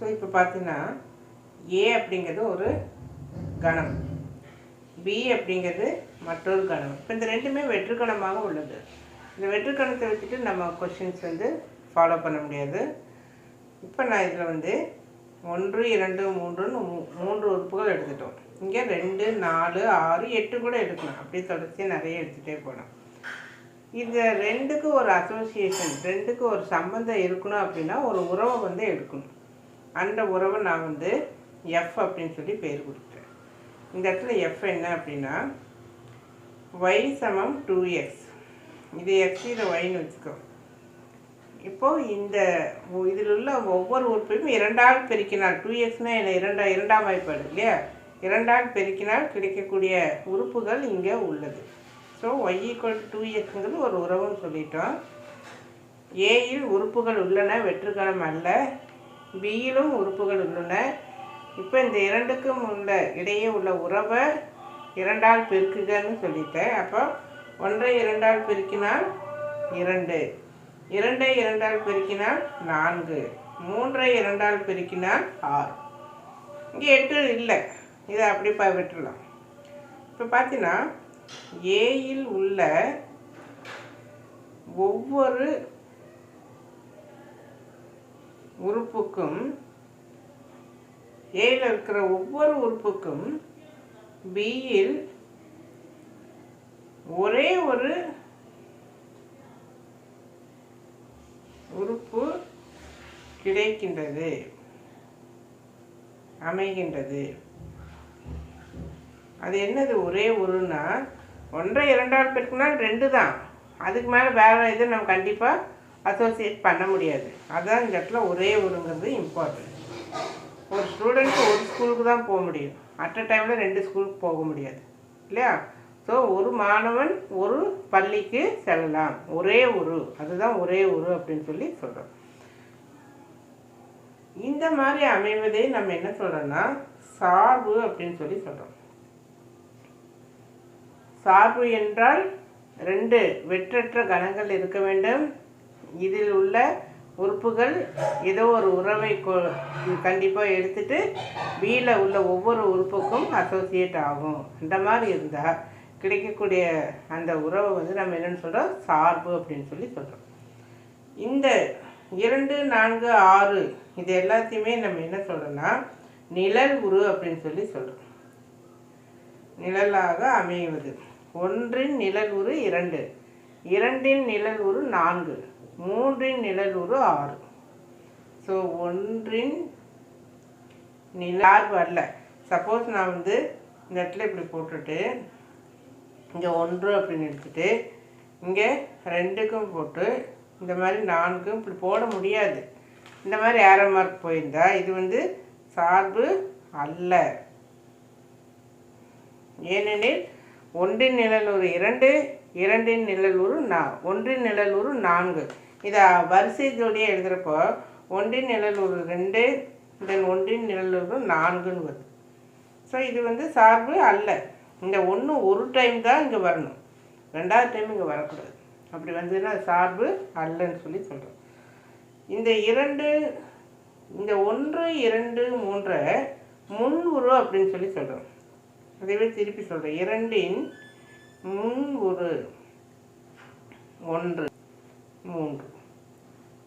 So இப்போ பார்த்தீங்கன்னா ஏ அப்படிங்கிறது ஒரு கணம். பி அப்படிங்கிறது மற்றொரு கணம். இப்போ இந்த ரெண்டுமே வெற்றுக்கணமாக உள்ளது. இந்த வெற்றுக்கணத்தை வச்சுட்டு நம்ம கொஷின்ஸ் வந்து ஃபாலோ பண்ண முடியாது. இப்போ நான் இதில் வந்து ஒன்று இரண்டு மூன்றுன்னு மூ- மூன்று உறுப்புகள் எடுத்துட்டோம். இங்கே ரெண்டு நாலு ஆறு எட்டு கூட எடுக்கலாம். அப்படியே தொடர்ச்சியாக நிறைய எடுத்துகிட்டே போகலாம் இந்த ரெண்டுக்கு ஒரு அசோசியேஷன் ரெண்டுக்கு ஒரு சம்மந்தம் இருக்கணும் அப்படின்னா ஒரு உறவை வந்து எடுக்கணும். அந்த உறவை நான் வந்து எஃப் அப்படின்னு சொல்லி பேர் கொடுத்தேன் இந்த இடத்துல எஃப் என்ன அப்படின்னா ஒய் சமம் டூ எக்ஸ் இது எக்ஸ் இதை ஒய்னு வச்சுக்கோ. இப்போ இந்த இதில் உள்ள ஒவ்வொரு உறுப்பையும் இரண்டால் பெருக்கினால் டூ எக்ஸ்னால் என்ன? இரண்டா இரண்டாம் வாய்ப்பாடு இல்லையா? இரண்டால் பெருக்கினால் கிடைக்கக்கூடிய உறுப்புகள் இங்கே உள்ளது. ஸோ ஒய் ஈக்குவல் டூ எக்ஸுங்கிறது ஒரு உறவுன்னு சொல்லிட்டோம். ஏயில் உறுப்புகள் உள்ளன வெற்றுக்கணம் அல்ல. பியிலும் உறுப்புகள் உள்ளன. இப்போ இந்த இரண்டுக்கும் உள்ள இடையே உள்ள உறவை இரண்டால் பெருக்குகன்னு சொல்லிட்டேன். அப்போ ஒன்றை இரண்டால் பெருக்கினால் இரண்டு இரண்டை இரண்டால் பெருக்கினால் நான்கு மூன்றை இரண்டால் பெருக்கினால் ஆறு. இங்கே எட்டு இல்லை. இதை அப்படி ப விட்டுறலாம் இப்போ பார்த்தீங்கன்னா ஏயில் உள்ள ஒவ்வொரு உறுப்புக்கும் ஏல இருக்கிற ஒவ்வொரு உறுப்புக்கும் பியில் ஒரே ஒரு உறுப்பு கிடைக்கின்றது அமைகின்றது. அது என்னது? ஒரே உருன்னா ஒன்றை இரண்டால் பெருக்கினால் ரெண்டு தான். அதுக்கு மேலே வேறு இது நம்ம கண்டிப்பாக அசோசியேட் பண்ண முடியாது. அதுதான் இந்த இடத்துல ஒரே ஒருங்கிறது இம்பார்ட்டன்ட் ஒரு ஸ்டூடெண்ட்டு ஒரு ஸ்கூலுக்கு தான் போக முடியும். அட் அ டைமில் ரெண்டு ஸ்கூலுக்கு போக முடியாது. இல்லையா? ஸோ ஒரு மாணவன் ஒரு பள்ளிக்கு செல்லலாம். ஒரே ஒரு. அதுதான் ஒரே ஒரு அப்படின்னு சொல்லி சொல்கிறோம் இந்த மாதிரி அமைவதே நம்ம என்ன சொல்கிறோம்னா சார்பு அப்படின்னு சொல்லி சொல்கிறோம் சார்பு என்றால் ரெண்டு வெற்றற்ற கணங்கள் இருக்க வேண்டும். இதில் உள்ள உறுப்புகள் ஏதோ ஒரு உறவை கண்டிப்பாக எடுத்துட்டு பியில் உள்ள ஒவ்வொரு உறுப்புக்கும் அசோசியேட் ஆகும். இந்த மாதிரி இருந்தால் கிடைக்கக்கூடிய அந்த உறவை வந்து நம்ம என்னென்னு சொல்கிறோம் சார்பு அப்படின்னு சொல்லி சொல்கிறோம் இந்த இரண்டு நான்கு ஆறு இது எல்லாத்தையுமே நம்ம என்ன சொல்கிறோம்னா நிழல் உரு அப்படின்னு சொல்லி சொல்கிறோம் நிழலாக அமைவது. ஒன்றின் நிழல் உரு இரண்டு. இரண்டின் நிழல் உரு நான்கு. மூன்றின் நிழல் ஆறு. ஸோ ஒன்றின் நிலார்பு அல்ல சப்போஸ் நான் வந்து இந்த இடத்துல இப்படி போட்டுட்டு இங்கே ஒன்று அப்படின்னு எடுத்துட்டு இங்கே ரெண்டுக்கும் போட்டு இந்த மாதிரி நான்கும் இப்படி போட முடியாது. இந்த மாதிரி ஏரோ மார்க் போயிருந்தா இது வந்து சார்பு அல்ல. ஏனெனில் ஒன்றின் நிழல் ஒரு இரண்டு இரண்டின் நிழல் ஒரு நா ஒன்றின் நிழல் ஒரு நான்கு. இதை வரிசை ஜோடியாக எழுதுகிறப்போ ஒன்றின் நிழல் ஒரு ரெண்டு தென் ஒன்றின் நிழல் ஒரு நான்குன்னு வருது. ஸோ இது வந்து சார்பு அல்ல. இந்த ஒன்று ஒரு டைம் தான் இங்கே வரணும். ரெண்டாவது டைம் இங்கே வரக்கூடாது. அப்படி வந்ததுன்னா சார்பு அல்லன்னு சொல்லி சொல்கிறோம் இந்த இரண்டு இந்த ஒன்று இரண்டு மூன்றை முன் உரு அப்படின்னு சொல்லி சொல்கிறோம் அதுவே திருப்பி சொல்கிறேன் இரண்டின் முன் உரு ஒன்று மூன்று.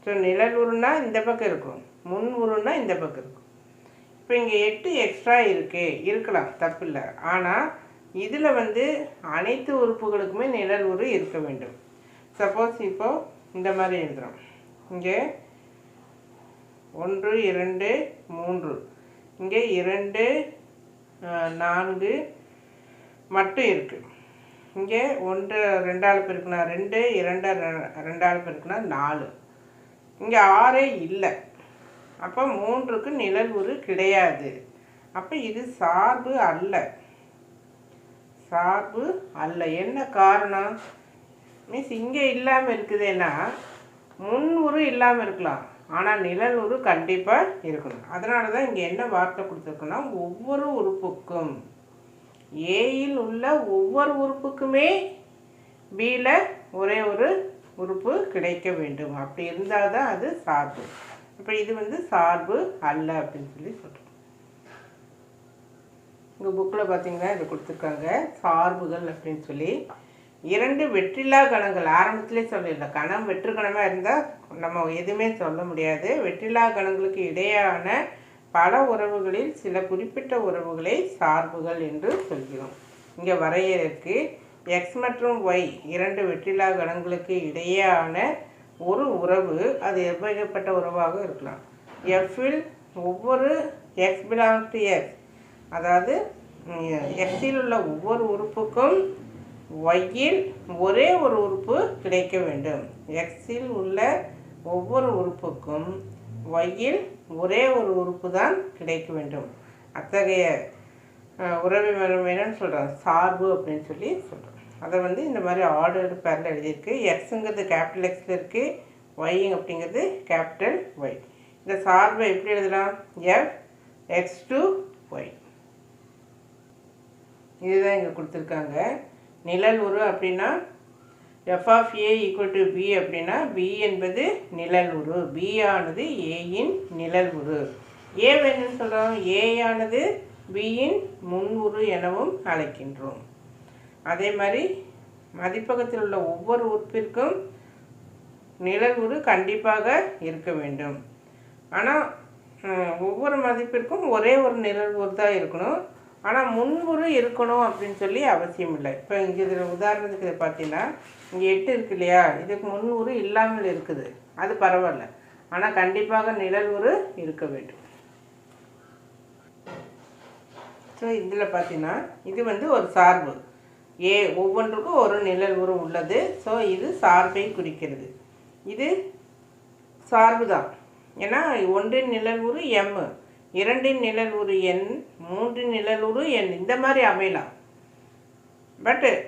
ஸோ நிழல் உருன்னா இந்த பக்கம் இருக்கும். முன் உருன்னா இந்த பக்கம் இருக்கும். இப்போ இங்கே எட்டு எக்ஸ்ட்ரா இருக்கு. இருக்கலாம் தப்பில்லை ஆனால் இதில் வந்து அனைத்து உறுப்புகளுக்குமே நிழல் உரு இருக்க வேண்டும். சப்போஸ் இப்போ இந்த மாதிரி எழுதுகிறோம் இங்கே ஒன்று இரண்டு மூன்று. இங்கே இரண்டு நான்கு மட்டும் இருக்குது இங்கே ஒன்று ரெண்டாள் பெருக்குனா ரெண்டு இரண்டு ரெண்டாள் பெருக்குனா நாலு. இங்கே ஆறே இல்லை. அப்போ மூன்றுக்கு நிழல் உரு கிடையாது. அப்போ இது சார்பு அல்ல. சார்பு அல்ல. என்ன காரணம்? மீன்ஸ் இங்கே இல்லாமல் இருக்குதுன்னா முன் உரு இல்லாமல் இருக்கலாம். ஆனால் நிழல் உரு கண்டிப்பாக இருக்கணும். அதனால தான் இங்கே என்ன வார்த்தை கொடுத்துருக்குன்னா ஒவ்வொரு உறுப்புக்கும் ஏயில் உள்ள ஒவ்வொரு உறுப்புக்குமே பியில் ஒரே ஒரு உறுப்பு கிடைக்க வேண்டும். அப்படி இருந்தால் தான் அது சார்பு. அப்போ இது வந்து சார்பு அல்ல அப்படின்னு சொல்லி சொல்கிறோம் உங்கள் புக்கில் பார்த்தீங்கன்னா இது கொடுத்துருக்காங்க. சார்புகள் அப்படின்னு சொல்லி. இரண்டு வெற்றிலா கணங்கள். ஆரம்பத்திலே சொல்லிடல கணம் வெற்று கணமாக இருந்தால் நம்ம எதுவுமே சொல்ல முடியாது. வெற்றிலா கணங்களுக்கு இடையான பல உறவுகளில் சில குறிப்பிட்ட உறவுகளை சார்புகள் என்று சொல்கிறோம். இங்கே வரையறுக்கு எக்ஸ் மற்றும் ஒய் இரண்டு வெற்றிலா கணங்களுக்கு இடையேயான ஒரு உறவு அது எவ்வகைப்பட்ட உறவாக இருக்கலாம். எஃப்பில் ஒவ்வொரு எக்ஸ் பிலாங் டு எக்ஸ் அதாவது எக்ஸில் உள்ள ஒவ்வொரு உறுப்புக்கும் ஒய்யில் ஒரே ஒரு உறுப்பு கிடைக்க வேண்டும். எக்ஸில் உள்ள ஒவ்வொரு உறுப்புக்கும் ஒய்யில் ஒரே ஒரு உறுப்பு தான் கிடைக்க வேண்டும். அத்தகைய உறவை வரும் என்னன்னு சார்பு அப்படின்னு சொல்லி சொல்கிறோம் அதை வந்து இந்த மாதிரி ஆர்டர் பேரில் எழுதியிருக்கு. எக்ஸுங்கிறது கேபிட்டல் எக்ஸில் இருக்குது ஒய் அப்படிங்கிறது கேபிட்டல் ஒய் இந்த சார்பை எப்படி எழுதலாம்? எஃப் எக்ஸ் டு ஒய் இதுதான் இங்கே கொடுத்துருக்காங்க. நிழல் உரு அப்படின்னா f of a equal to b அப்படின்னா பி என்பது நிழல் உரு. பி ஆனது ஏயின் நிழல் உரு. ஏ வேணும்னு சொல்கிறோம் ஏ ஆனது பியின் முன் எனவும் அழைக்கின்றோம். அதே மாதிரி மதிப்பகத்தில் உள்ள ஒவ்வொரு உறுப்பிற்கும் நிழல் உரு கண்டிப்பாக இருக்க வேண்டும். ஆனால் ஒவ்வொரு மதிப்பிற்கும் ஒரே ஒரு நிழல் உரு தான் இருக்கணும். ஆனால் முன்புறு இருக்கணும் அப்படின்னு சொல்லி அவசியம் இல்லை. இப்போ இங்கே இதில் உதாரணத்துக்கு இதை பார்த்தீங்கன்னா இங்கே எட்டு இருக்கு இல்லையா? இதுக்கு முன்னுரு இல்லாமல் இருக்குது. அது பரவாயில்ல. ஆனால் கண்டிப்பாக நிழல் உரு இருக்க வேண்டும். ஸோ இதில் பார்த்தீங்கன்னா இது வந்து ஒரு சார்பு. ஏ ஒவ்வொன்றுக்கும் ஒரு நிழல் உரு உள்ளது. ஸோ இது சார்பை குறிக்கிறது. இது சார்பு தான் ஏன்னா ஒன்றின் நிழல் உரு எம் இரண்டின் நிழல் உரு என் மூன்றின் நிழல் உரு என் இந்த மாதிரி அமையலாம். பட்டு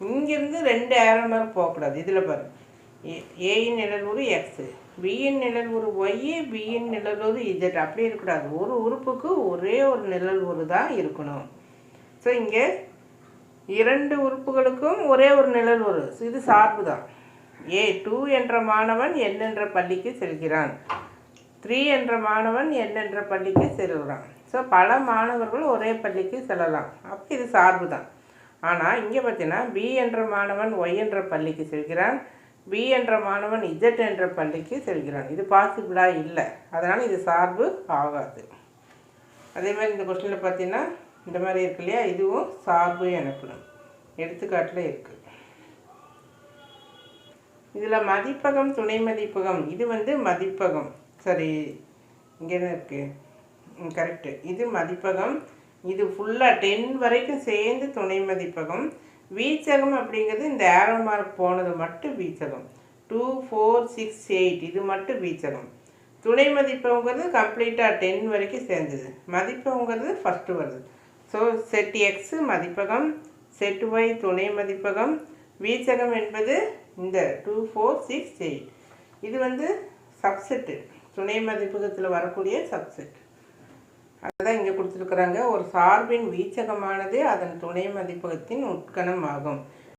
இங்கேருந்து ரெண்டு ஏரோ மாதிரி போகக்கூடாது. இதில் பாரு. ஏ- ஏயின் நிழல் உரு எக்ஸு பியின் நிழல் உரு ஒய் பியின் நிழல் உரு இஜெட் அப்படி இருக்கக்கூடாது. ஒரு உறுப்புக்கு ஒரே ஒரு நிழல் உரு தான் இருக்கணும். ஸோ இங்கே இரண்டு உறுப்புகளுக்கும் ஒரே ஒரு நிழல் உரு இது சார்பு தான். ஏ டூ என்ற மாணவன் என் என்ற பள்ளிக்கு செல்கிறான். த்ரீ என்ற மாணவன் என் என்ற பள்ளிக்கு செல்கிறான். ஸோ பல மாணவர்கள் ஒரே பள்ளிக்கு செல்லலாம். அப்போ இது சார்பு தான். ஆனால் இங்கே பார்த்தீங்கன்னா பி என்ற மாணவன் ஒய் என்ற பள்ளிக்கு செல்கிறான். பி என்ற மாணவன் இஜெட் என்ற பள்ளிக்கு செல்கிறான். இது பாசிபிளாக இல்லை. அதனால் இது சார்பு ஆகாது. அதே மாதிரி இந்த கொஸ்டினில் பார்த்தீங்கன்னா இந்த மாதிரி இருக்கு இல்லையா? இதுவும் சார்பு எனப்படும். எடுத்துக்காட்டில் இருக்குது இதில் மதிப்பகம் துணை மதிப்பகம். இது வந்து மதிப்பகம். சரி இங்கே தான் இருக்குது கரெக்டு இது மதிப்பகம். இது ஃபுல்லாக டென் வரைக்கும் சேர்ந்து துணை மதிப்பகம். வீச்சகம் அப்படிங்கிறது இந்த ஏரோ மார்க் போனது மட்டும் வீச்சகம். டூ ஃபோர் சிக்ஸ் எயிட் இது மட்டும் வீச்சகம். துணை மதிப்புங்கிறது கம்ப்ளீட்டாக டென் வரைக்கும் சேர்ந்தது. மதிப்புங்கிறது ஃபஸ்ட்டு வருது. ஸோ செட் எக்ஸு மதிப்பகம் செட் ஒய் துணை மதிப்பகம். வீச்சகம் என்பது இந்த டூ ஃபோர் சிக்ஸ் எயிட் இது வந்து சப்செட்டு துணை மதிப்பகத்தில் வரக்கூடிய சப்செட் அதுதான் இங்கே கொடுத்துருக்குறாங்க. ஒரு சார்பின் வீச்சகமானது அதன் துணை மதிப்பகத்தின் உட்கணம் ஆகும்.